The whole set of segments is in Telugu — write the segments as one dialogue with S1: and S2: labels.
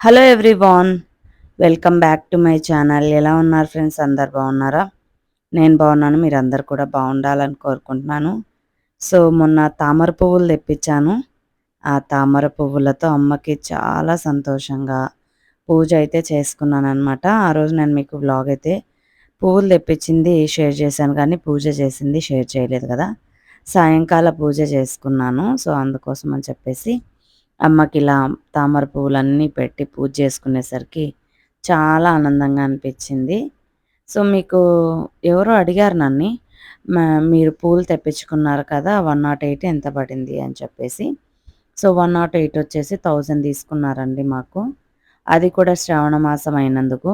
S1: Hello everyone welcome back to my channel ఎలా ఉన్నారు ఫ్రెండ్స్ అందరు బాగున్నారా? నేను బాగున్నాను. మీరు అందరు కూడా బాగుండాలని కోరుకుంటున్నాను. సో మొన్న తామర పువ్వులు తెప్పించాను. ఆ తామర పువ్వులతో అమ్మకి చాలా సంతోషంగా పూజ అయితే చేసుకున్నాను అనమాట ఆ రోజు నేను మీకు బ్లాగ్ అయితే పువ్వులు తెప్పించింది షేర్ చేశాను కానీ పూజ చేసింది షేర్ చేయలేదు కదా. సాయంకాల పూజ చేసుకున్నాను. సో అందుకోసం అని చెప్పేసి అమ్మకి ఇలా తామర పువ్వులన్నీ పెట్టి పూజ చేసుకునేసరికి చాలా ఆనందంగా అనిపించింది. సో మీకు ఎవరో అడిగారు నన్ను మీరు పూలు తెప్పించుకున్నారు కదా వన్ నాట్ ఎయిట్ ఎంత పడింది? అని చెప్పేసి. సో వన్ నాట్ ఎయిట్ వచ్చేసి థౌజండ్ తీసుకున్నారండి మాకు. అది కూడా శ్రావణ మాసం అయినందుకు.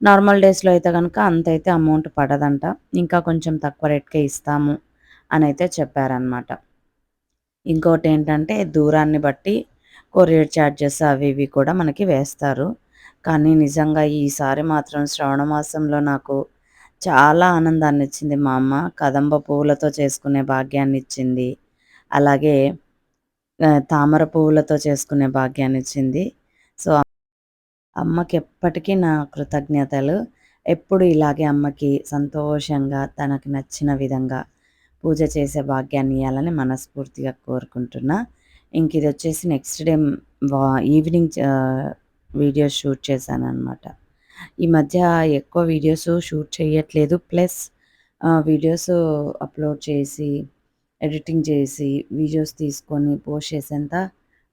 S1: నార్మల్ డేస్లో అయితే కనుక అంత అయితే అమౌంట్ పడదంట. ఇంకా కొంచెం తక్కువ రేట్కే ఇస్తాము అని అయితే చెప్పారనమాట ఇంకోటి ఏంటంటే దూరాన్ని బట్టి కొరియర్ ఛార్జెస్ అవి ఇవి కూడా మనకి వేస్తారు. కానీ నిజంగా ఈసారి మాత్రం శ్రవణ మాసంలో నాకు చాలా ఆనందాన్ని ఇచ్చింది మా అమ్మ. కదంబ పువ్వులతో చేసుకునే భాగ్యాన్ని ఇచ్చింది. అలాగే తామర పువ్వులతో చేసుకునే భాగ్యాన్ని ఇచ్చింది. సో అమ్మకి ఎప్పటికీ నా కృతజ్ఞతలు. ఎప్పుడు ఇలాగే అమ్మకి సంతోషంగా తనకు నచ్చిన విధంగా పూజ చేసే భాగ్యాన్ని ఇవ్వాలని మనస్ఫూర్తిగా కోరుకుంటున్నా. ఇంక ఇది వచ్చేసి నెక్స్ట్ డే వా ఈవినింగ్ వీడియోస్ షూట్ చేశాను అనమాట ఈ మధ్య ఎక్కువ వీడియోస్ షూట్ చేయట్లేదు. ప్లస్ వీడియోస్ అప్లోడ్ చేసి ఎడిటింగ్ చేసి వీడియోస్ తీసుకొని పోస్ట్ చేసేంత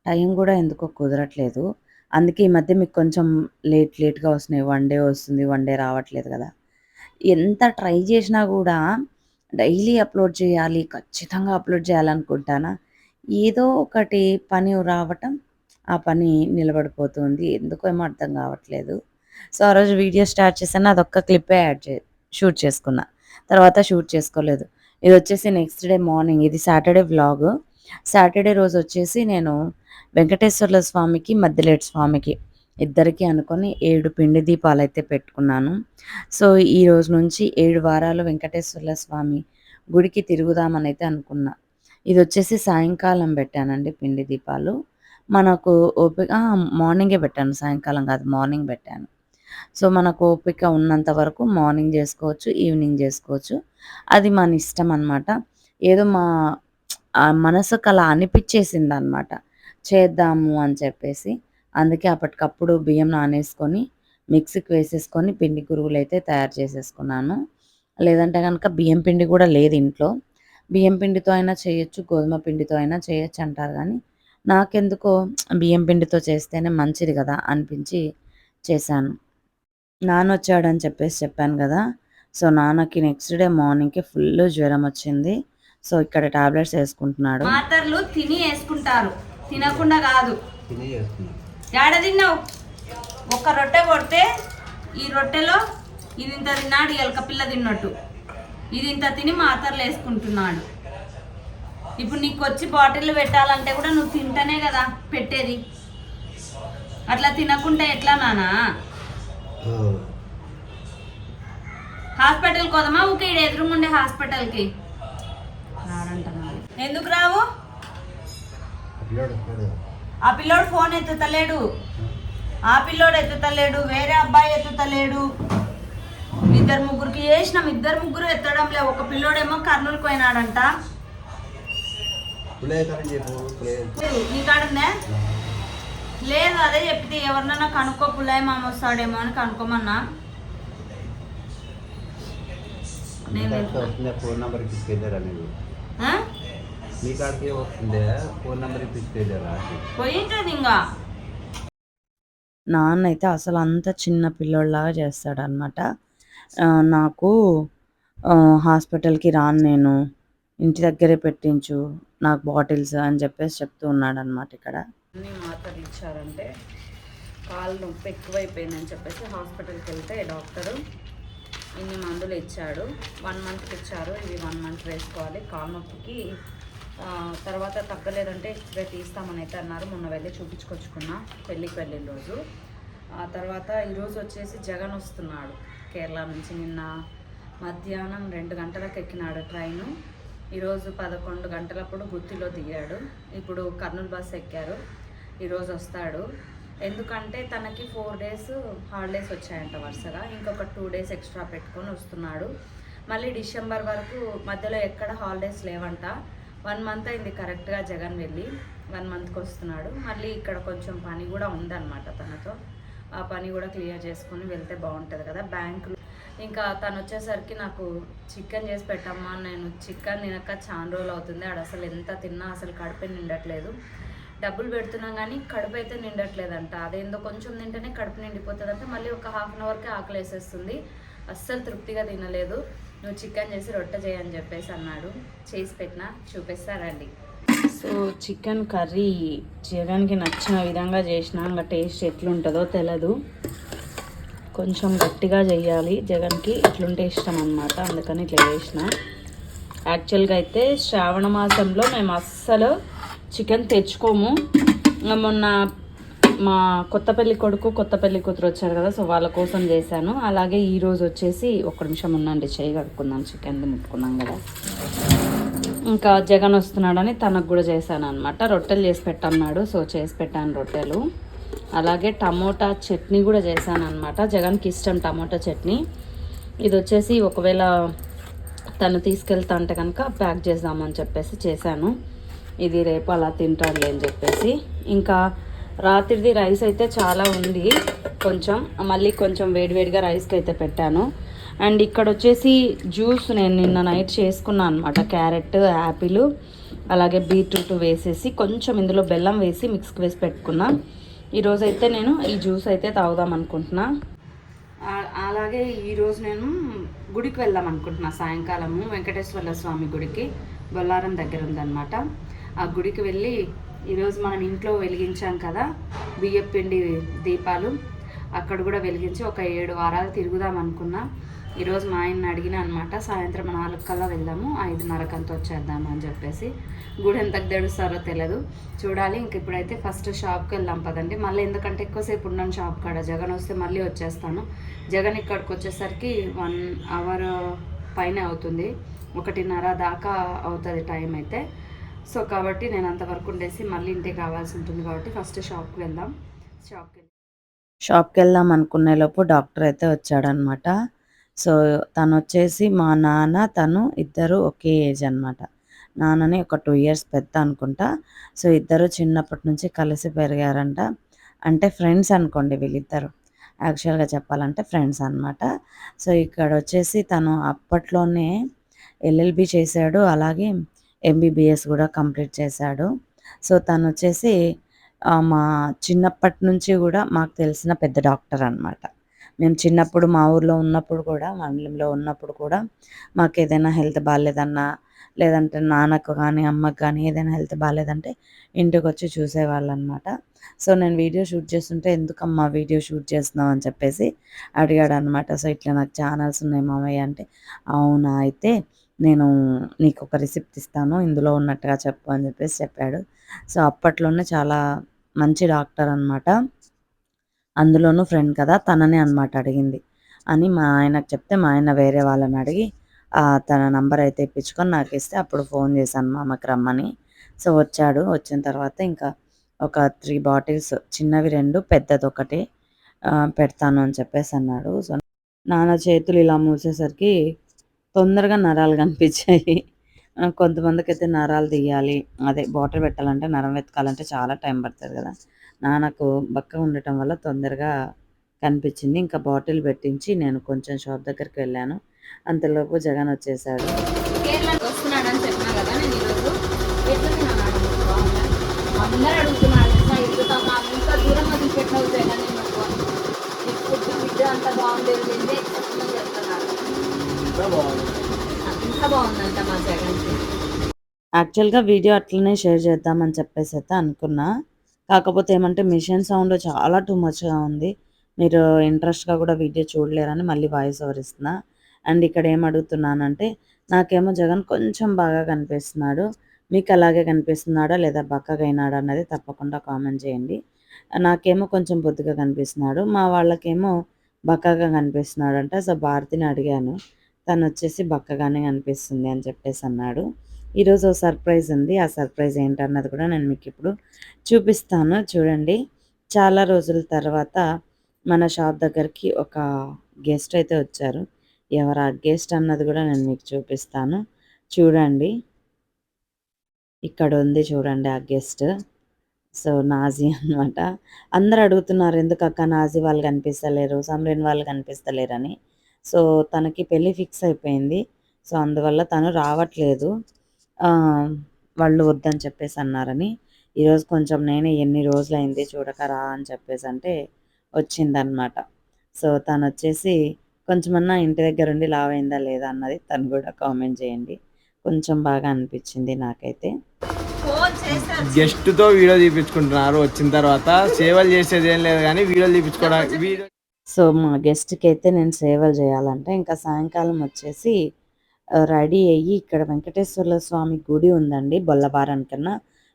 S1: టైం కూడా ఎందుకో కుదరట్లేదు. అందుకే ఈ మధ్య మీకు కొంచెం లేట్ లేట్గా వస్తున్నాయి. వన్ డే వస్తుంది వన్ డే రావట్లేదు కదా. ఎంత ట్రై చేసినా కూడా డైలీ అప్లోడ్ చేయాలి ఖచ్చితంగా అప్లోడ్ చేయాలనుకుంటానా? ఏదో ఒకటి పని రావటం ఆ పని నిలబడిపోతుంది. ఎందుకో ఏమో అర్థం కావట్లేదు. సో ఆ రోజు వీడియో స్టార్ట్ చేశాను. అదొక్క క్లిప్పే యాడ్ చే షూట్ చేసుకున్నా. తర్వాత షూట్ చేసుకోలేదు. ఇది వచ్చేసి నెక్స్ట్ డే మార్నింగ్. ఇది సాటర్డే వ్లాగ్. సాటర్డే రోజు వచ్చేసి నేను వెంకటేశ్వర్ల స్వామికి మద్దిలేటి స్వామికి ఇద్దరికి అనుకొని ఏడు పిండి దీపాలు అయితే పెట్టుకున్నాను. సో ఈ రోజు నుంచి ఏడు వారాలు వెంకటేశ్వర్ల స్వామి గుడికి తిరుగుదామని అయితే అనుకున్నా. ఇది వచ్చేసి సాయంకాలం పెట్టానండి పిండి దీపాలు. మనకు ఓపిక మార్నింగే పెట్టాను. సాయంకాలం కాదు మార్నింగ్ పెట్టాను. సో మనకు ఓపిక ఉన్నంత వరకు మార్నింగ్ చేసుకోవచ్చు ఈవినింగ్ చేసుకోవచ్చు. అది మన ఇష్టం అనమాట ఏదో మా మనసుకు అలా అనిపించేసింది అనమాట చేద్దాము అని చెప్పేసి. అందుకే అప్పటికప్పుడు బియ్యం నానేసుకొని మిక్సీకి వేసేసుకొని పిండి గురువులు అయితే తయారు చేసేసుకున్నాను. లేదంటే కనుక బియ్యం పిండి కూడా లేదు ఇంట్లో. బియ్యం పిండితో అయినా చేయొచ్చు గోధుమ పిండితో అయినా చేయొచ్చు అంటారు కానీ నాకెందుకో బియ్యం పిండితో చేస్తేనే మంచిది కదా అనిపించి చేశాను. నాన్న వచ్చాడని చెప్పేసి చెప్పాను కదా సో నాన్నకి నెక్స్ట్ డే మార్నింగ్కి ఫుల్ జ్వరం వచ్చింది. సో ఇక్కడ టాబ్లెట్స్ వేసుకుంటున్నాడు.
S2: మాతర్లు తిని వేసుకుంటారు తినకుండా కాదు. ఏడ తిన్నావు? ఒక రొట్టె కొడితే ఈ రొట్టెలో ఇది ఇంత తిన్నాడు ఎలక పిల్ల తిన్నట్టు. ఇది ఇంత తిని మాతర్లు వేసుకుంటున్నాడు. ఇప్పుడు నీకు వచ్చి బాటిల్ పెట్టాలంటే కూడా నువ్వు తింటనే కదా పెట్టేది. అట్లా తినకుంటే ఎట్లా నానా? హాస్పిటల్కి పోదామా? ఊకే ఇక్కడ ఎదురుముండే హాస్పిటల్కి. ఎందుకు రావు? ఆ పిల్లోడు ఫోన్ ఎత్తుతలేడు. ఆ పిల్లోడు ఎత్తుతలేడు. వేరే అబ్బాయి ఎత్తుతలేడు. ఇద్దరు ముగ్గురికి చేసినాం. ఇద్దరు ముగ్గురు ఎత్తడం లే. ఒక పిల్లోడేమో కర్నూలు పోయినాడంట. నీ కాడుందే లేదు అదే చెప్తే ఎవరినన్నా కనుక్కో పుల్లయ్య మామ వస్తాడేమో అని కనుక్కోమన్నా.
S3: ఫోన్ నెంబర్ ఇప్పించుకెళ్ళారా మీరు? మీ కాడికి వస్తుందే? ఫోన్ నెంబర్
S2: పోయింటది ఇంకా.
S1: నాన్న అయితే అసలు అంత చిన్న పిల్లోళ్ళలాగా చేస్తాడనమాట నాకు హాస్పిటల్కి రాను నేను. ఇంటి దగ్గరే పెట్టించు నాకు బాటిల్స్ అని చెప్పేసి చెప్తూ ఉన్నాడు అనమాట ఇక్కడ. అన్ని మాత్రలు ఇచ్చారంటే కాళ్ళు నొప్పి ఎక్కువైపోయిందని చెప్పేసి హాస్పిటల్కి వెళ్తే డాక్టరు ఇన్ని మందులు ఇచ్చాడు. వన్ మంత్కి ఇచ్చారు. ఇవి వన్ మంత్ వేసుకోవాలి. కాళ్ళ నొప్పికి తర్వాత తగ్గలేదంటే ఎక్స్రే తీస్తామని అయితే అన్నారు. మొన్న వెళ్ళి చూపించుకొచ్చుకున్నా. పెళ్ళికి వెళ్ళిన రోజు. ఆ తర్వాత ఈరోజు వచ్చేసి జగన్ వస్తున్నాడు. కేరళ నుంచి నిన్న మధ్యాహ్నం రెండు గంటలకు ఎక్కినాడు ట్రైను. ఈరోజు పదకొండు గంటలప్పుడు గుత్తిలో దిగాడు. ఇప్పుడు కర్నూలు బస్ ఎక్కారు. ఈరోజు వస్తాడు. ఎందుకంటే తనకి ఫోర్ డేస్ హాలిడేస్ వచ్చాయంట వరుసగా. ఇంకొక టూ డేస్ ఎక్స్ట్రా పెట్టుకొని వస్తున్నాడు. మళ్ళీ డిసెంబర్ వరకు మధ్యలో ఎక్కడ హాలిడేస్ లేవంట. వన్ మంత్ అయింది కరెక్ట్గా జగన్ వెళ్ళి. వన్ మంత్కి వస్తున్నాడు. మళ్ళీ ఇక్కడ కొంచెం పని కూడా ఉందన్నమాట తనతో. ఆ పని కూడా క్లియర్ చేసుకొని వెళ్తే బాగుంటుంది కదా బ్యాంకులో ఇంకా తను వచ్చేసరికి నాకు చికెన్ చేసి పెట్టమ్మా నేను చికెన్ తినక చాలా రోజులు అవుతుంది. ఆడ అసలు ఎంత తిన్నా అసలు కడుపే నిండట్లేదు. డబ్బులు పెడుతున్నాం కానీ కడుపు అయితే నిండట్లేదంట. అదేందో కొంచెం తింటేనే కడుపు నిండిపోతుంది అంటే మళ్ళీ ఒక హాఫ్ అన్ అవర్కే ఆకలి వేసేస్తుంది. అస్సలు తృప్తిగా తినలేదు. నువ్వు చికెన్ చేసి రొట్టె చేయని చెప్పేసి అన్నాడు. చేసి పెట్టినా చూపిస్తారండి సో చికెన్ కర్రీ జగన్కి నచ్చిన విధంగా చేసిన ఇంకా టేస్ట్ ఎట్లుంటుందో తెలియదు కొంచెం గట్టిగా చేయాలి. జగన్కి ఇట్లుంటే ఇష్టం అనమాట అందుకని ఇట్లా చేసిన. యాక్చువల్గా అయితే శ్రావణ మాసంలో మేము అస్సలు చికెన్ తెచ్చుకోము. మొన్న మా కొత్త పెళ్ళి కొడుకు కొత్త పెళ్ళి కూతురు వచ్చారు కదా సో వాళ్ళ కోసం చేశాను. అలాగే ఈరోజు వచ్చేసి ఒక్క నిమిషం ఉండండి. చేయి కడుక్కుందాం. చికెన్ ముట్టుకున్నాం కదా. ఇంకా జగన్ వస్తున్నాడని తనకు కూడా చేశాను అనమాట రొట్టెలు చేసి పెట్టన్నాడు. సో చేసి పెట్టాను రొట్టెలు. అలాగే టమోటా చట్నీ కూడా చేశాను అనమాట జగన్కి ఇష్టం టమోటా చట్నీ. ఇది వచ్చేసి ఒకవేళ తను తీసుకెళ్తా అంటే కనుక ప్యాక్ చేద్దామని చెప్పేసి చేశాను. ఇది రేపు అలా తింటాడులే అని చెప్పేసి. ఇంకా రాత్రిది రైస్ అయితే చాలా ఉంది. కొంచెం మళ్ళీ కొంచెం వేడివేడిగా రైస్కి అయితే పెట్టాను. అండ్ ఇక్కడ వచ్చేసి జ్యూస్ నేను నిన్న నైట్ చేసుకున్నాను అనమాట క్యారెట్ యాపిల్ అలాగే బీట్రూట్ వేసేసి కొంచెం ఇందులో బెల్లం వేసి మిక్స్కి వేసి పెట్టుకున్నా. ఈరోజు అయితే నేను ఈ జ్యూస్ అయితే తాగుదాం అనుకుంటున్నా. అలాగే ఈరోజు నేను గుడికి వెళ్దాం అనుకుంటున్నా. సాయంకాలము వెంకటేశ్వర స్వామి గుడికి. బొల్లారం దగ్గర ఉందన్నమాట. ఆ గుడికి వెళ్ళి ఈరోజు మనం ఇంట్లో వెలిగించాం కదా బియ్యపిండి దీపాలు. అక్కడ కూడా వెలిగించి ఒక ఏడు వారాలు తిరుగుదాం అనుకున్నా. ఈరోజు మా ఆయన అడిగిన అనమాట సాయంత్రం నాలుగు కల్లా వెళ్దాము ఐదున్నరకంతా వచ్చేద్దాము? అని చెప్పేసి. గుడి ఎంతకు తెడుస్తారో తెలియదు చూడాలి ఇంక ఇప్పుడైతే ఫస్ట్ షాప్కి వెళ్దాం పదండి. మళ్ళీ ఎందుకంటే ఎక్కువసేపు ఉన్నాను షాప్ కాడ. జగన్ వస్తే మళ్ళీ వచ్చేస్తాను. జగన్ ఇక్కడికి వచ్చేసరికి వన్ అవర్ పైన అవుతుంది. ఒకటిన్నర దాకా అవుతుంది టైం అయితే. సో కాబట్టి నేను అంతవరకు ఉండేసి మళ్ళీ ఇంటికి రావాల్సి ఉంటుంది కాబట్టి ఫస్ట్ షాప్కి వెళ్దాం. షాప్కి షాప్కి వెళ్దాం అనుకునే లోపు డాక్టర్ అయితే వచ్చాడనమాట సో తను వచ్చేసి మా నాన్న తను ఇద్దరు ఒకే ఏజ్ అనమాట నాన్నని ఒక టూ ఇయర్స్ పెద్ద అనుకుంటా. సో ఇద్దరు చిన్నప్పటి నుంచి కలిసి పెరిగారంట. అంటే ఫ్రెండ్స్ అనుకోండి వీళ్ళిద్దరు. యాక్చువల్గా చెప్పాలంటే ఫ్రెండ్స్ అనమాట సో ఇక్కడ వచ్చేసి తను అప్పట్లోనే ఎల్ఎల్బి చేశాడు. అలాగే ఎంబీబీఎస్ కూడా కంప్లీట్ చేశాడు. సో తను వచ్చేసి మా చిన్నప్పటి నుంచి కూడా మాకు తెలిసిన పెద్ద డాక్టర్ అన్నమాట. మేము చిన్నప్పుడు మా ఊర్లో ఉన్నప్పుడు కూడా మండలంలో ఉన్నప్పుడు కూడా మాకు ఏదైనా హెల్త్ బాగాలేదన్నా లేదంటే నాన్నకు కానీ అమ్మకు కానీ ఏదైనా హెల్త్ బాగాలేదంటే ఇంటికి వచ్చి చూసేవాళ్ళు అనమాట సో నేను వీడియో షూట్ చేస్తుంటే ఎందుకమ్మా వీడియో షూట్ చేస్తున్నావు అని చెప్పేసి అడిగాడు అనమాట సో ఇట్లా నాకు ఛానల్స్ ఉన్నాయి మామయ్య అంటే అవునా అయితే నేను నీకు ఒక రిసిప్ట్ ఇస్తాను ఇందులో ఉన్నట్టుగా చెప్పు అని చెప్పేసి చెప్పాడు. సో అప్పట్లోనే చాలా మంచి డాక్టర్ అనమాట. అందులోనూ ఫ్రెండ్ కదా తననే అనమాట అడిగింది. అని మా ఆయనకు చెప్తే మా ఆయన వేరే వాళ్ళని అడిగి తన నంబర్ అయితే ఇప్పించుకొని నాకు ఇస్తే అప్పుడు ఫోన్ చేశాను మా అమ్మకి రమ్మని. సో వచ్చాడు. వచ్చిన తర్వాత ఇంకా ఒక త్రీ బాటిల్స్ చిన్నవి రెండు పెద్దది ఒకటి పెడతాను అని చెప్పేసి అన్నాడు. సో నాన్న చేతులు ఇలా మూసేసరికి తొందరగా నరాలు కనిపించాయి. కొంతమందికి అయితే నరాలు తీయాలి అదే బాటిల్ పెట్టాలంటే నరం వెతకాలంటే చాలా టైం పడుతుంది కదా. నాన్నకు బక్క ఉండటం వల్ల తొందరగా కనిపించింది. ఇంకా బాటిల్ పెట్టించి నేను కొంచెం షాప్ దగ్గరికి వెళ్ళాను. అంతలోపు జగన్ వచ్చేసాడు.
S2: కేరళకి వస్తున్నాడని చెప్పినా కదా నేను ఈరోజు? ఎట్లా తిన్నాడు బాగుందా? అందరూ అడుగుతున్నారు. "అమ్మా, ఎక్కుతామా ఇంత దూరం అది పెట్టినావు జగన్ ఫుడ్ ఫుడ్ అంత బాగుండేది తింటే చెప్తున్నా చెప్తున్నారు. అంత బాగుందంట మా జగన్
S1: యాక్చువల్గా వీడియో అట్లనే షేర్ చేద్దామని చెప్పేసి అయితే అనుకున్నా. కాకపోతే ఏమంటే మిషన్ సౌండ్ చాలా టూ మచ్గా ఉంది. మీరు ఇంట్రెస్ట్గా కూడా వీడియో చూడలేరని మళ్ళీ వాయిస్ ఓవర్ ఇస్తున్నా. అండ్ ఇక్కడ ఏం అడుగుతున్నానంటే నాకేమో జగన్ కొంచెం బాగా కనిపిస్తున్నాడు. మీకు అలాగే కనిపిస్తున్నాడా లేదా బక్కగా అయినాడా అన్నది తప్పకుండా కామెంట్ చేయండి. నాకేమో కొంచెం బొద్దుగా కనిపిస్తున్నాడు. మా వాళ్ళకేమో బక్కగా కనిపిస్తున్నాడు అంటే సో భారతిని అడిగాను. తను వచ్చేసి బక్కగానే కనిపిస్తుంది అని చెప్పేసి అన్నాడు. ఈరోజు సర్ప్రైజ్ ఉంది. ఆ సర్ప్రైజ్ ఏంటన్నది కూడా నేను మీకు ఇప్పుడు చూపిస్తాను. చూడండి. చాలా రోజుల తర్వాత మన షాప్ దగ్గరికి ఒక గెస్ట్ అయితే వచ్చారు. ఎవరు ఆ గెస్ట్ అన్నది కూడా నేను మీకు చూపిస్తాను. చూడండి. ఇక్కడ ఉంది చూడండి ఆ గెస్ట్. సో నాజీ అనమాట అందరు అడుగుతున్నారు ఎందుకు అక్క నాజీ వాళ్ళు కనిపిస్తలేరు? సమ్రిన్ వాళ్ళు కనిపిస్తలేరని. సో తనకి పెళ్ళి ఫిక్స్ అయిపోయింది. సో అందువల్ల తను రావట్లేదు. వాళ్ళు వద్దని చెప్పేసి అన్నారని. ఈరోజు కొంచెం నేనే ఎన్ని రోజులైంది చూడక రా అని చెప్పేసి అంటే వచ్చిందనమాట సో తను వచ్చేసి కొంచెమన్నా ఇంటి దగ్గర ఉండి లావ్ అయిందా లేదా అన్నది తను కూడా కామెంట్ చేయండి. కొంచెం బాగా అనిపించింది నాకైతే.
S2: ఫోన్ చేస్తే
S4: గెస్ట్తో వీడియో తీపించుకుంటున్నారు వచ్చిన తర్వాత సేవలు చేసేది ఏం లేదు కానీ వీడియోలు తీపించుకోవడానికి వీడియో
S1: సో మా గెస్ట్కి అయితే నేను సేవలు చేయాలంటే ఇంకా సాయంకాలం వచ్చేసి రెడీ అయ్యి ఇక్కడ వెంకటేశ్వర్ల స్వామి గుడి ఉందండి బొల్లవారం కన్నా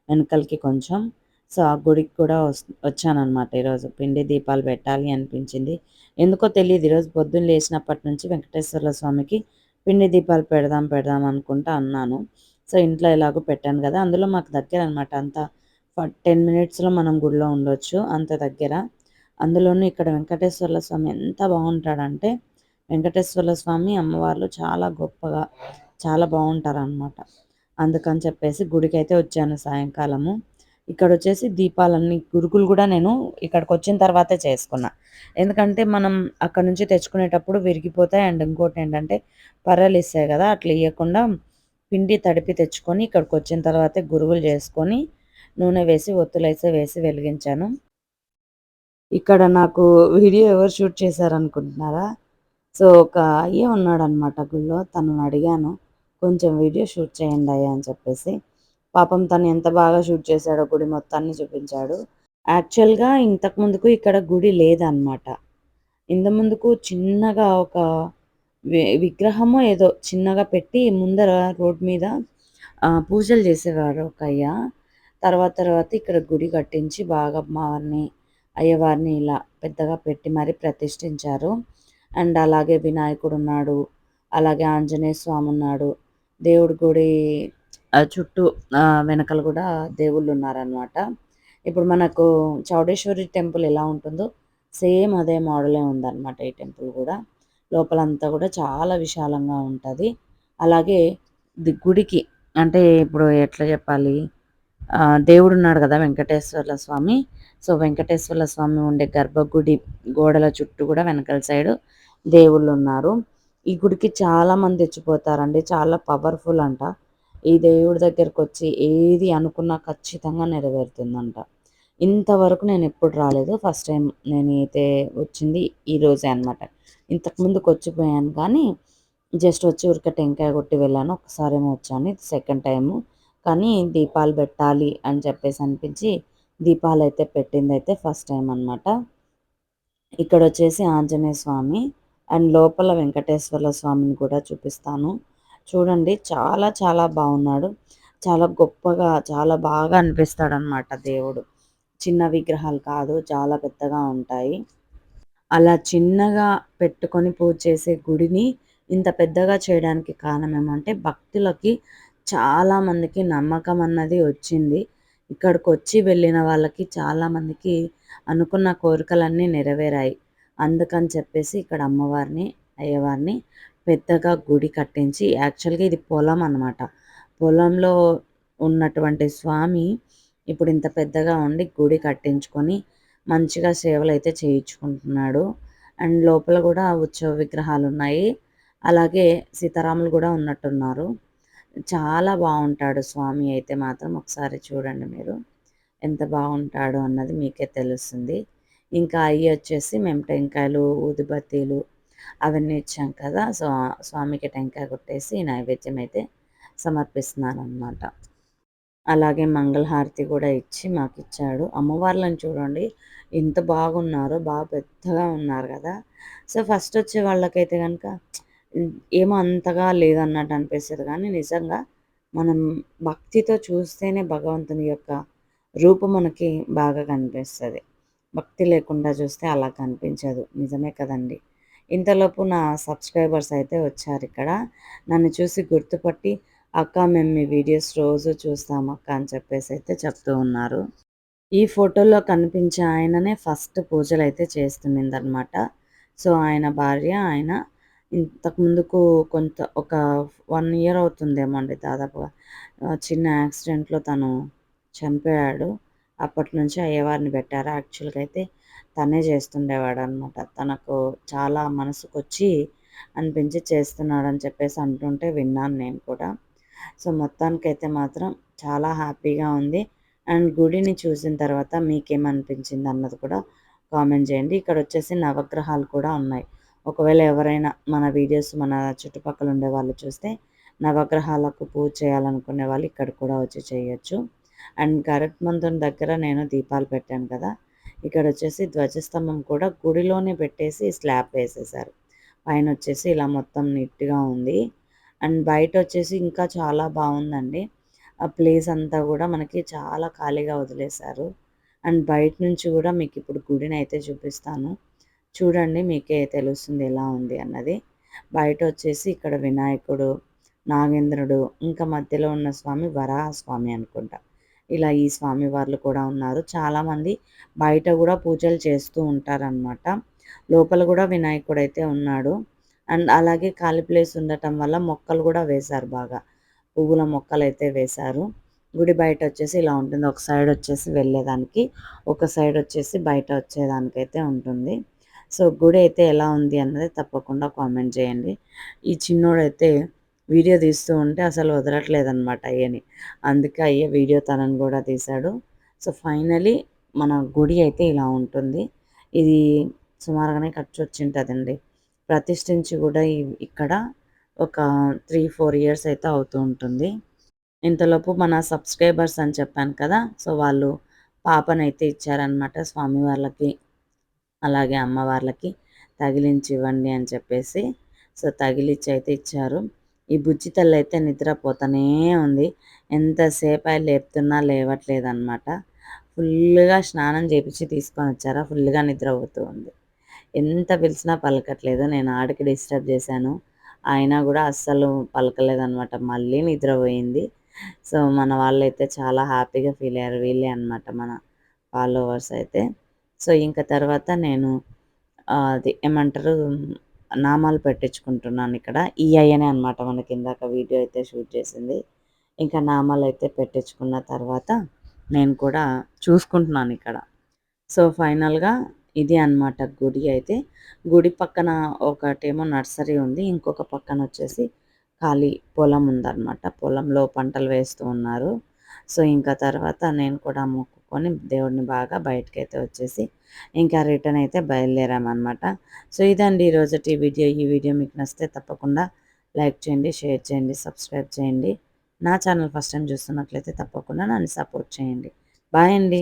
S1: వెనకలకి కొంచెం. సో ఆ గుడికి కూడా వచ్చానమాట ఈరోజు. పిండి దీపాలు పెట్టాలి అనిపించింది. ఎందుకో తెలియదు ఈరోజు పొద్దున్న లేచినప్పటి నుంచి వెంకటేశ్వర్ల స్వామికి పిండి దీపాలు పెడదాం పెడదాం అనుకుంటా అన్నాను. సో ఇంట్లో ఎలాగో పెట్టాను కదా అందులో మాకు దగ్గర అనమాట అంత టెన్ మినిట్స్లో మనం గుడిలో ఉండొచ్చు అంత దగ్గర. అందులోనూ ఇక్కడ వెంకటేశ్వర్ల స్వామి ఎంత బాగుంటాడంటే వెంకటేశ్వర స్వామి అమ్మవార్లు చాలా గొప్పగా చాలా బాగుంటారు అనమాట అందుకని చెప్పేసి గుడికి అయితే వచ్చాను సాయంకాలము. ఇక్కడ వచ్చేసి దీపాలన్నీ గురుకులు కూడా నేను ఇక్కడికి వచ్చిన తర్వాతే చేసుకున్నా. ఎందుకంటే మనం అక్కడ నుంచి తెచ్చుకునేటప్పుడు విరిగిపోతాయి అండ్ ఇంకోటి ఏంటంటే పర్రలు ఇస్తాయి కదా అట్లా ఇవ్వకుండా పిండి తడిపి తెచ్చుకొని ఇక్కడికి వచ్చిన తర్వాతే గురువులు చేసుకొని నూనె వేసి ఒత్తులైతే వేసి వెలిగించాను. ఇక్కడ నాకు వీడియో ఎవరు షూట్ చేశారనుకుంటున్నారా? సో ఒక అయ్యే ఉన్నాడనమాట గుళ్ళో. తనను అడిగాను కొంచెం వీడియో షూట్ చేయండి అయ్యా అని చెప్పేసి. పాపం తను ఎంత బాగా షూట్ చేశాడో గుడి మొత్తాన్ని చూపించాడు. యాక్చువల్గా ఇంతకు ముందుకు ఇక్కడ గుడి లేదన్నమాట. ఇంత ముందుకు చిన్నగా ఒక వి- ఏదో చిన్నగా పెట్టి ముందర రోడ్ మీద పూజలు చేసేవారు ఒక అయ్య. తర్వాత తర్వాత ఇక్కడ గుడి కట్టించి బాగా అమ్మవారిని అయ్యవారిని ఇలా పెద్దగా పెట్టి మరి ప్రతిష్ఠించారు. అండ్ అలాగే వినాయకుడు ఉన్నాడు అలాగే ఆంజనేయ స్వామి ఉన్నాడు దేవుడి గుడి చుట్టూ వెనకాల కూడా దేవుళ్ళు ఉన్నారనమాట ఇప్పుడు మనకు చౌడేశ్వరి టెంపుల్ ఎలా ఉంటుందో సేమ్ అదే మోడలే ఉందన్నమాట ఈ టెంపుల్ కూడా. లోపలంతా కూడా చాలా విశాలంగా ఉంటుంది. అలాగే ది గుడికి అంటే ఇప్పుడు ఎట్లా చెప్పాలి? దేవుడు ఉన్నాడు కదా వెంకటేశ్వర్ల స్వామి. సో వెంకటేశ్వర్ల స్వామి ఉండే గర్భగుడి గోడల చుట్టూ కూడా వెనకాల సైడు దేవుళ్ళు ఉన్నారు ఈ గుడికి చాలామంది తెచ్చిపోతారండి. చాలా పవర్ఫుల్ అంట. ఈ దేవుడి దగ్గరకు వచ్చి ఏది అనుకున్నా ఖచ్చితంగా నెరవేరుతుందంట. ఇంతవరకు నేను ఎప్పుడు రాలేదు. ఫస్ట్ టైం నేను అయితే వచ్చింది ఈరోజే అనమాట ఇంతకుముందుకు వచ్చిపోయాను కానీ జస్ట్ వచ్చి ఊరికే టెంకాయ కొట్టి వెళ్ళాను. ఒకసారేమో వచ్చాను. ఇది సెకండ్ టైము కానీ దీపాలు పెట్టాలి అని చెప్పేసి అనిపించి దీపాలు అయితే పెట్టింది అయితే ఫస్ట్ టైం అనమాట ఇక్కడ వచ్చేసి ఆంజనేయ స్వామి అండ్ లోపల వెంకటేశ్వర్ల స్వామిని కూడా చూపిస్తాను. చూడండి చాలా చాలా బాగున్నాడు. చాలా గొప్పగా చాలా బాగా అనిపిస్తాడు అనమాట దేవుడు. చిన్న విగ్రహాలు కాదు చాలా పెద్దగా ఉంటాయి. అలా చిన్నగా పెట్టుకొని పూజ చేసే గుడిని ఇంత పెద్దగా చేయడానికి కారణం ఏమంటే భక్తులకి చాలా మందికి నమ్మకం అన్నది వచ్చింది. ఇక్కడికి వచ్చి వెళ్ళిన వాళ్ళకి చాలా మందికి అనుకున్న కోరికలన్నీ నెరవేరాయి. అందుకని చెప్పేసి ఇక్కడ అమ్మవారిని అయ్యవారిని పెద్దగా గుడి కట్టించి యాక్చువల్గా ఇది పొలం అన్నమాట. పొలంలో ఉన్నటువంటి స్వామి ఇప్పుడు ఇంత పెద్దగా ఉండి గుడి కట్టించుకొని మంచిగా సేవలు అయితే చేయించుకుంటున్నాడు. అండ్ లోపల కూడా ఉత్సవ విగ్రహాలు ఉన్నాయి. అలాగే సీతారాములు కూడా ఉన్నట్టున్నారు. చాలా బాగుంటాడు స్వామి అయితే మాత్రం. ఒకసారి చూడండి మీరు. ఎంత బాగుంటాడు అన్నది మీకే తెలుస్తుంది. ఇంకా అవి వచ్చేసి మేము టెంకాయలు ఊదుబత్తీలు అవన్నీ ఇచ్చాం కదా. సో స్వామికి టెంకాయ కొట్టేసి నైవేద్యం అయితే సమర్పిస్తున్నాను అనమాట అలాగే మంగళహారతి కూడా ఇచ్చి మాకు ఇచ్చాడు. అమ్మవార్లను చూడండి ఎంత బాగున్నారో బాగా పెద్దగా ఉన్నారు కదా. సో ఫస్ట్ వచ్చే వాళ్ళకైతే కనుక ఏమో అంతగా లేదన్నట్టు అనిపిస్తుంది కానీ నిజంగా మనం భక్తితో చూస్తేనే భగవంతుని యొక్క రూపం మనకి బాగా కనిపిస్తుంది. భక్తి లేకుండా చూస్తే అలా కనిపించదు. నిజమే కదండి. ఇంతలోపు నా సబ్స్క్రైబర్స్ అయితే వచ్చారు ఇక్కడ. నన్ను చూసి గుర్తుపట్టి అక్క మేము మీ వీడియోస్ రోజు చూస్తాం అక్క అని చెప్పేసి అయితే చెప్తూ ఉన్నారు. ఈ ఫోటోలో కనిపించే ఆయననే ఫస్ట్ పూజలు అయితే చేస్తుందనమాట సో ఆయన భార్య ఆయన ఇంతకు ముందుకు కొంత ఒక వన్ ఇయర్ అవుతుందేమో అండి దాదాపుగా. చిన్న యాక్సిడెంట్లో తను చనిపోయాడు అప్పటి నుంచి అయ్యవారిని పెట్టారు? యాక్చువల్గా అయితే తనే చేస్తుండేవాడు అనమాట తనకు చాలా మనసుకు వచ్చి అనిపించి చేస్తున్నాడు అని చెప్పేసి అంటుంటే విన్నాను నేను కూడా. సో మొత్తానికైతే మాత్రం చాలా హ్యాపీగా ఉంది. అండ్ గుడిని చూసిన తర్వాత మీకేమనిపించింది అన్నది కూడా కామెంట్ చేయండి. ఇక్కడ వచ్చేసి నవగ్రహాలు కూడా ఉన్నాయి. ఒకవేళ ఎవరైనా మన వీడియోస్ మన చుట్టుపక్కల ఉండే వాళ్ళు చూస్తే నవగ్రహాలకు పూజ చేయాలనుకునే వాళ్ళు ఇక్కడ కూడా వచ్చి చేయొచ్చు. అండ్ గరుత్మంతుని దగ్గర నేను దీపాలు పెట్టాను కదా. ఇక్కడ వచ్చేసి ధ్వజస్తంభం కూడా గుడిలోనే పెట్టేసి స్లాబ్ వేసేసారు. పైన వచ్చేసి ఇలా మొత్తం నీట్గా ఉంది. అండ్ బయట వచ్చేసి ఇంకా చాలా బాగుందండి. ఆ ప్లేస్ అంతా కూడా మనకి చాలా ఖాళీగా వదిలేశారు. అండ్ బయట నుంచి కూడా మీకు ఇప్పుడు గుడిని అయితే చూపిస్తాను. చూడండి మీకే తెలుస్తుంది ఎలా ఉంది అన్నది. బయట వచ్చేసి ఇక్కడ వినాయకుడు నాగేంద్రుడు ఇంకా మధ్యలో ఉన్న స్వామి వరాహ స్వామి అనుకుంటా. ఇలా ఈ స్వామి వారు కూడా ఉన్నారు. చాలామంది బయట కూడా పూజలు చేస్తూ ఉంటారనమాట లోపల కూడా వినాయకుడు అయితే ఉన్నాడు. అండ్ అలాగే ఖాళీ ప్లేస్ ఉండటం వల్ల మొక్కలు కూడా వేశారు బాగా. పువ్వుల మొక్కలు అయితే వేశారు. గుడి బయట వచ్చేసి ఇలా ఉంటుంది. ఒక సైడ్ వచ్చేసి వెళ్ళేదానికి ఒక సైడ్ వచ్చేసి బయట వచ్చేదానికైతే ఉంటుంది. సో గుడి అయితే ఎలా ఉంది అన్నది తప్పకుండా కామెంట్ చేయండి. ఈ చిన్నోడైతే వీడియో తీస్తూ ఉంటే అసలు వదలట్లేదనమాట అయ్యని. అందుకే అయ్య వీడియో తనని కూడా తీశాడు. సో ఫైనలీ మన గుడి అయితే ఇలా ఉంటుంది. ఇది సుమారుగానే ఖర్చు వచ్చింటుందండి ప్రతిష్ఠించి కూడా ఇక్కడ ఒక త్రీ ఫోర్ ఇయర్స్ అయితే అవుతూ ఉంటుంది. ఇంతలోపు మన సబ్స్క్రైబర్స్ అని చెప్పాను కదా సో వాళ్ళు పాపనైతే ఇచ్చారనమాట స్వామి వాళ్ళకి అలాగే అమ్మవార్లకి తగిలించి ఇవ్వండి అని చెప్పేసి. సో తగిలిచ్చి అయితే ఇచ్చారు. ఈ బుజ్జి తల్లి అయితే నిద్రపోతూనే ఉంది. ఎంతసేపు అయి లేపుతున్నా లేవట్లేదు అనమాట ఫుల్గా స్నానం చేపించి తీసుకొని వచ్చారా ఫుల్గా నిద్రపోతూ ఉంది. ఎంత పిలిచినా పలకట్లేదు. నేను ఆడికి డిస్టర్బ్ చేశాను. అయినా కూడా అస్సలు పలకలేదనమాట మళ్ళీ నిద్రపోయింది. సో మన వాళ్ళు అయితే చాలా హ్యాపీగా ఫీల్ అయ్యారు. వీళ్ళే అనమాట మన ఫాలోవర్స్ అయితే. సో ఇంకా తర్వాత నేను అది ఏమంటారు? నామాలు పెట్టించుకుంటున్నాను ఇక్కడ. ఈ అయ్యనే అనమాట మనకి ఇందాక వీడియో అయితే షూట్ చేసింది. ఇంకా నామాలు అయితే పెట్టించుకున్న తర్వాత నేను కూడా చూసుకుంటున్నాను ఇక్కడ. సో ఫైనల్గా ఇది అన్నమాట గుడి అయితే. గుడి పక్కన ఒకటేమో నర్సరీ ఉంది. ఇంకొక పక్కన వచ్చేసి ఖాళీ పొలం ఉందన్నమాట. పొలంలో పంటలు వేస్తూ ఉన్నారు. సో ఇంకా తర్వాత నేను కూడా మొక్కు మొక్కుకొని దేవుడిని బాగా బయటకైతే వచ్చేసి ఇంకా రిటర్న్ అయితే బయలుదేరామన్నమాట. సో ఇదండి ఈరోజుటి వీడియో. ఈ వీడియో మీకు నచ్చితే తప్పకుండా లైక్ చేయండి షేర్ చేయండి సబ్స్క్రైబ్ చేయండి. నా ఛానల్ ఫస్ట్ టైం చూస్తున్నట్లయితే తప్పకుండా నన్ను సపోర్ట్ చేయండి. బాయ్ అండి.